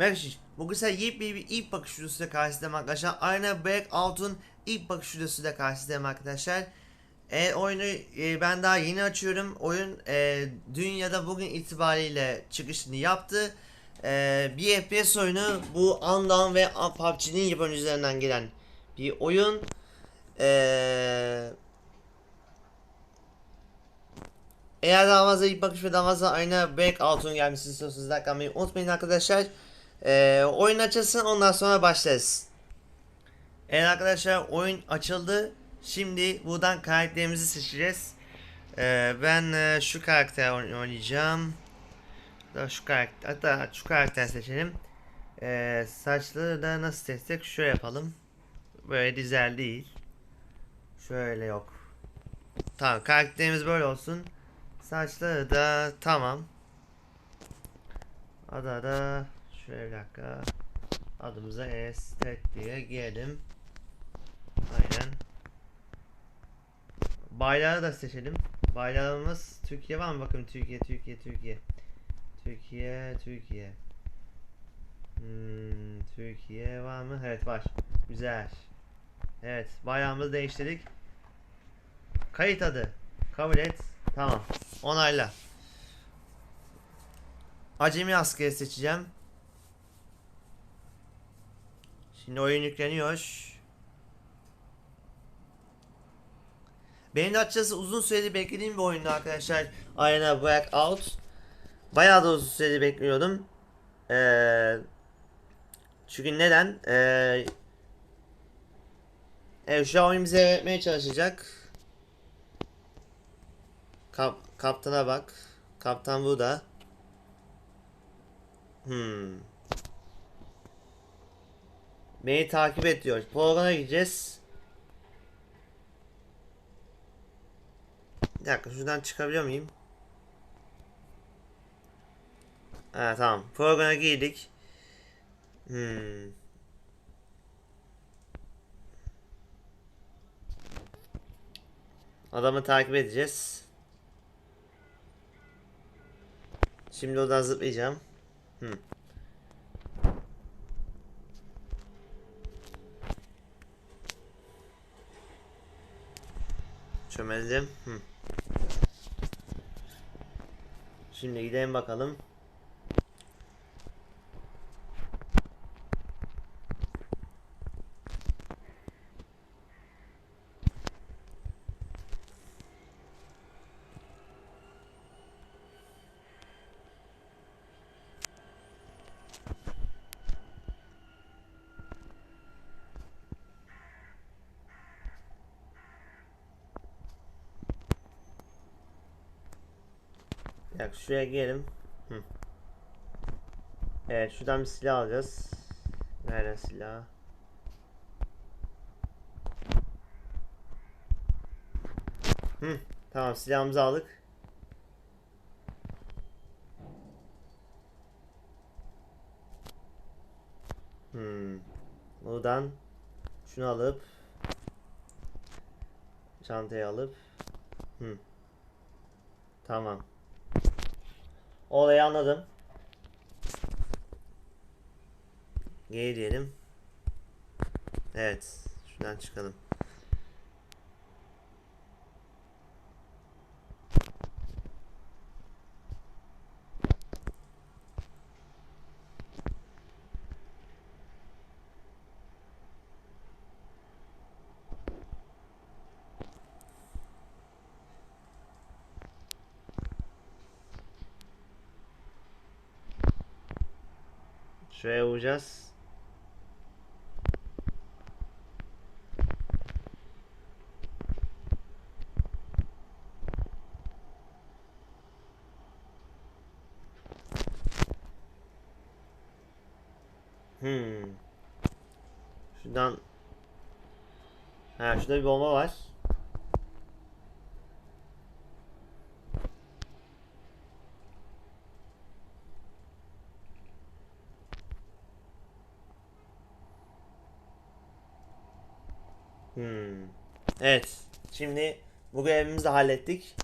Merhaba. Bugün size yepyeni bir ilk bakış videosuyla karşınızdayım arkadaşlar. Aynı Breakout'un ilk bakış videosuyla karşınızdayım arkadaşlar. E, oyunu e, ben daha yeni açıyorum. Oyun e, dün ya da bugün itibariyle çıkışını yaptı. E, bir FPS oyunu bu Undawn ve PUBG'nin yapımcılarından gelen bir oyun. Eee eğer daha fazla ilk bakış ve daha fazla aynı Breakout'un gelmesini istiyorsanız like atmayı unutmayın arkadaşlar. Ee, oyun açılsın ondan sonra başlarız. Evet arkadaşlar oyun açıldı. Şimdi buradan karakterimizi seçeceğiz. Ee, ben e, şu karakter oyn- oynayacağım. Da şu karakter, hatta şu karakter seçelim. Ee, saçları da nasıl seçsek şöyle yapalım. Böyle dizel değil. Şöyle yok. Tamam karakterimiz böyle olsun. Saçları da tamam. Ada da şöyle bir dakika. Adımıza estet diye girelim. Aynen. Bayrağı da seçelim. Bayrağımız Türkiye var mı? Bakın Türkiye, Türkiye, Türkiye. Türkiye, Türkiye. Hmm, Türkiye var mı? Evet var. Güzel. Evet, bayrağımızı değiştirdik. Kayıt adı. Kabul et. Tamam. Onayla. Acemi askeri seçeceğim. Şimdi oyun yükleniyor. Benim de açıkçası uzun süredir beklediğim bir oyundu arkadaşlar. Arena Breakout. Bayağı da uzun süredir bekliyordum. Ee, çünkü neden? Ee, evet şu an oyun bize öğretmeye çalışacak. Kap, kaptana bak. Kaptan burada. Hmm. Beni takip et diyor. Programa gideceğiz. Bir dakika şuradan çıkabiliyor muyum? Ha tamam. Programa girdik. Hmm. Adamı takip edeceğiz. Şimdi oradan zıplayacağım. Hmm. Çömeldim. Hmm. Şimdi gidelim bakalım. Dakika şuraya gelelim. Hı. Evet şuradan bir silah alacağız. Nerede silah? Hı, tamam silahımızı aldık. Hmm. Buradan şunu alıp çantayı alıp hı. Tamam. Olayı anladım. Geri diyelim. Evet. Şuradan çıkalım. Şuraya vuracağız. Hmm. Şuradan Ha şurada bir bomba var. Hmm. Evet. Şimdi bu görevimizi hallettik.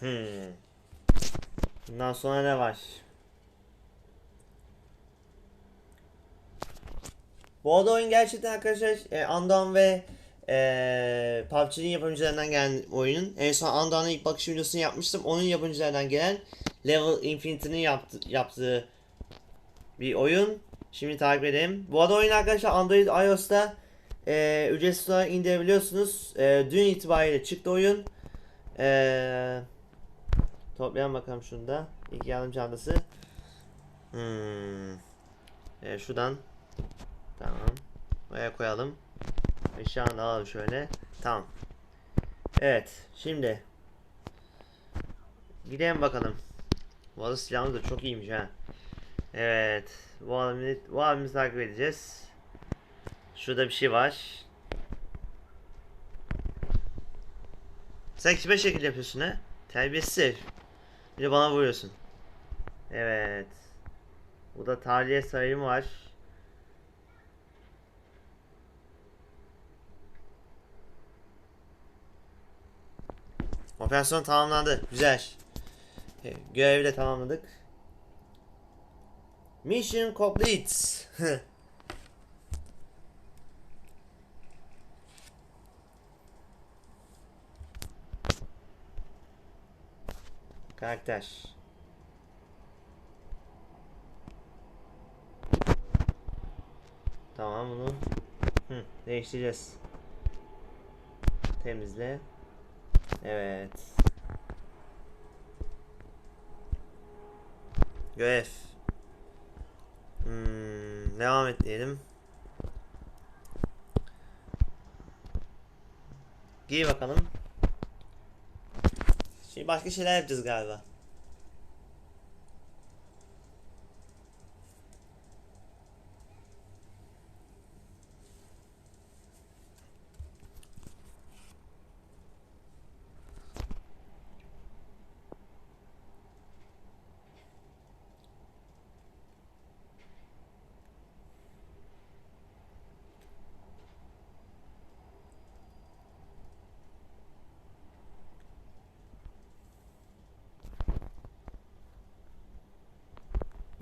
Hmm. Bundan sonra ne var? Bu arada oyun gerçekten arkadaşlar e, Andan ve e, PUBG'nin yapımcılarından gelen oyunun. En son Andan'ın ilk bakış videosunu yapmıştım. Onun yapımcılarından gelen Level Infinity'nin yaptı, yaptığı bir oyun. Şimdi takip edelim. Bu arada oyun arkadaşlar Android iOS'ta e, ücretsiz olarak indirebiliyorsunuz. E, dün itibariyle çıktı oyun. E, toplayalım bakalım şunu da. İlk yardım çantası. Hmm. E, şuradan. Tamam. Buraya koyalım. Da alalım şöyle. Tamam. Evet. Şimdi. Gidelim bakalım. Bu arada silahımız da çok iyiymiş ha. Evet. Bu abimi, bu abimizi takip edeceğiz. Şurada bir şey var. Sen kime şekil yapıyorsun ha? Terbiyesiz herif. Bir de bana vuruyorsun. Evet. Burada tahliye sayım var. Operasyon tamamlandı. Güzel. Görevi de tamamladık. Mission complete. Karakter. Tamam bunu Hı, değiştireceğiz. Temizle. Evet. Görev. Hmm, devam et diyelim. Giy bakalım. Şimdi başka şeyler yapacağız galiba.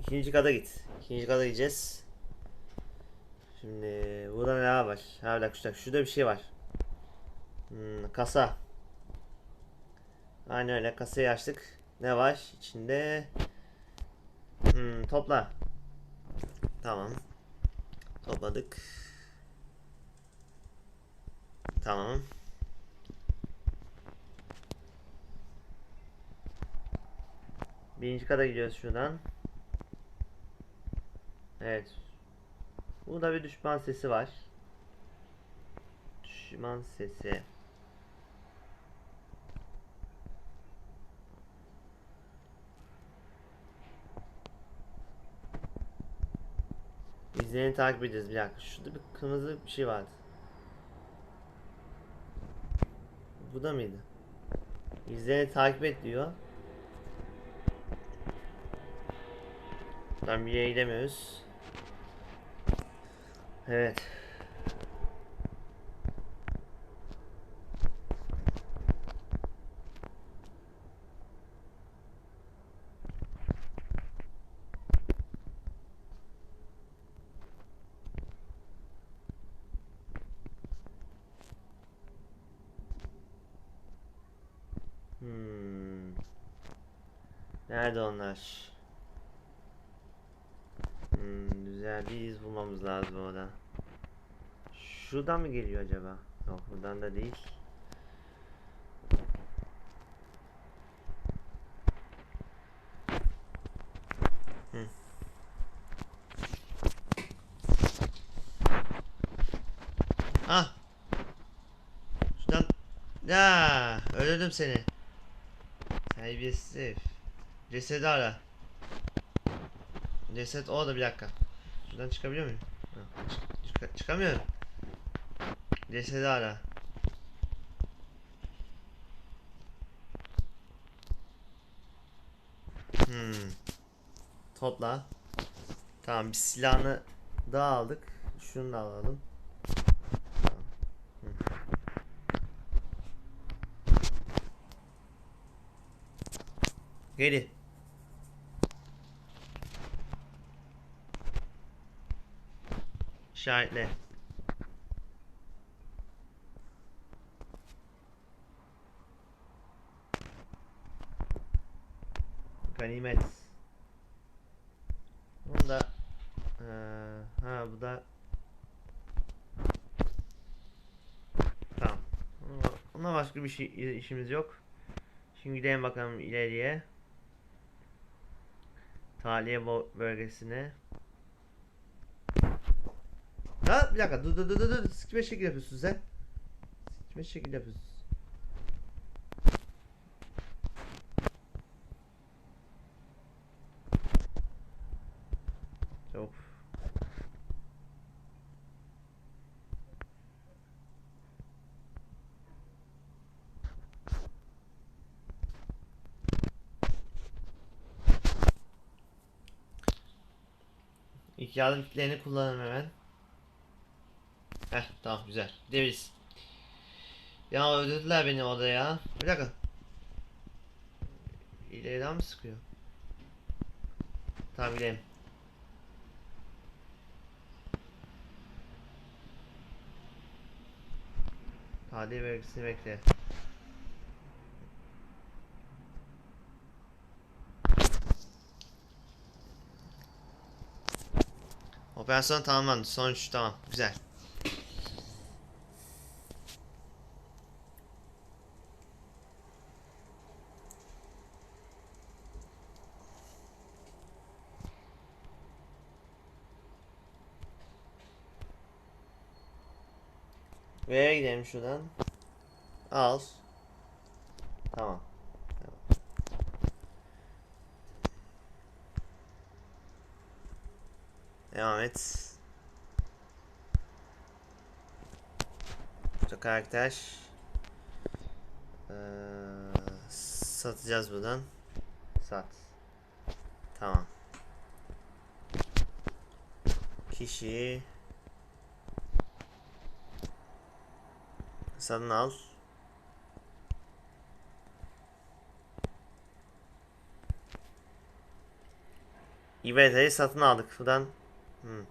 İkinci kata git. İkinci kata gideceğiz. Şimdi burada ne var? Ha bir dakika, şu dakika. Şurada bir şey var. Hmm, kasa. Aynen öyle kasayı açtık. Ne var içinde? Hmm, topla. Tamam. Topladık. Tamam. Birinci kata gidiyoruz şuradan. Evet. Burada bir düşman sesi var. Düşman sesi. İzleyeni takip edeceğiz bir dakika. Şurada bir kırmızı bir şey vardı. Bu da mıydı? İzleyeni takip et diyor. Buradan bir yere gidemiyoruz. Evet. Hmm. Nerede onlar? Güzel bir iz bulmamız lazım orada. Şuradan mı geliyor acaba? Yok buradan da değil. Hı. Ah. Şuradan. Ya öldürdüm seni. Terbiyesiz. Cesedi ara. Ceset orada bir dakika. Şuradan çıkabiliyor muyum? Ha, çık- çık- çıkamıyorum. Cesedi ara. Hmm. Topla. Tamam bir silahını daha aldık. Şunu da alalım. Tamam. Hı. Geri. İşaretle. Ganimet. Bunu da eee, ha bu da Tamam. Onunla başka bir şey işimiz yok. Şimdi gidelim bakalım ileriye. Taliye bölgesine. Ha bir dakika dur dur dur dur sikme şekil yapıyorsun sen. Sikme şekil yapıyorsun. Çabuk. İlk yardım kitlerini kullanalım hemen. Heh tamam güzel. Gidebiliriz. Ya öldürdüler beni orada ya. Bir dakika. İleriden mi sıkıyor? Tamam gidelim. Tadiye bölgesini bekle. Operasyon tamamlandı. Sonuç tamam. Güzel. Ve'ye gidelim şuradan. Al. Tamam. Devam et. Burada karakter. Ee, satacağız buradan. Sat. Tamam. Kişi. Satın al. İBT'yi satın aldık. Buradan hmm.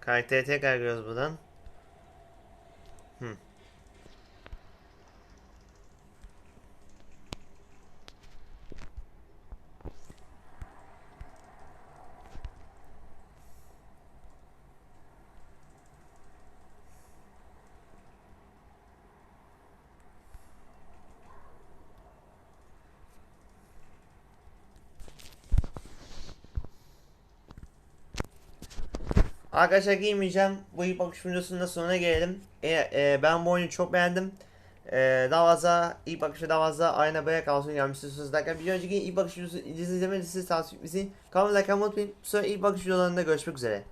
Karakteri tekrar görüyoruz buradan. Arkadaşlar giymeyeceğim. Bu ilk bakış videosunun da sonuna gelelim. E, e, ben bu oyunu çok beğendim. E, daha fazla ilk bakışta daha fazla ayna bırak olsun gelmişsiniz derken bir önceki ilk bakış videosu izlemediyseniz tavsiye etmeyi kanalıma like unutmayın. Sonra ilk bakış videolarında görüşmek üzere.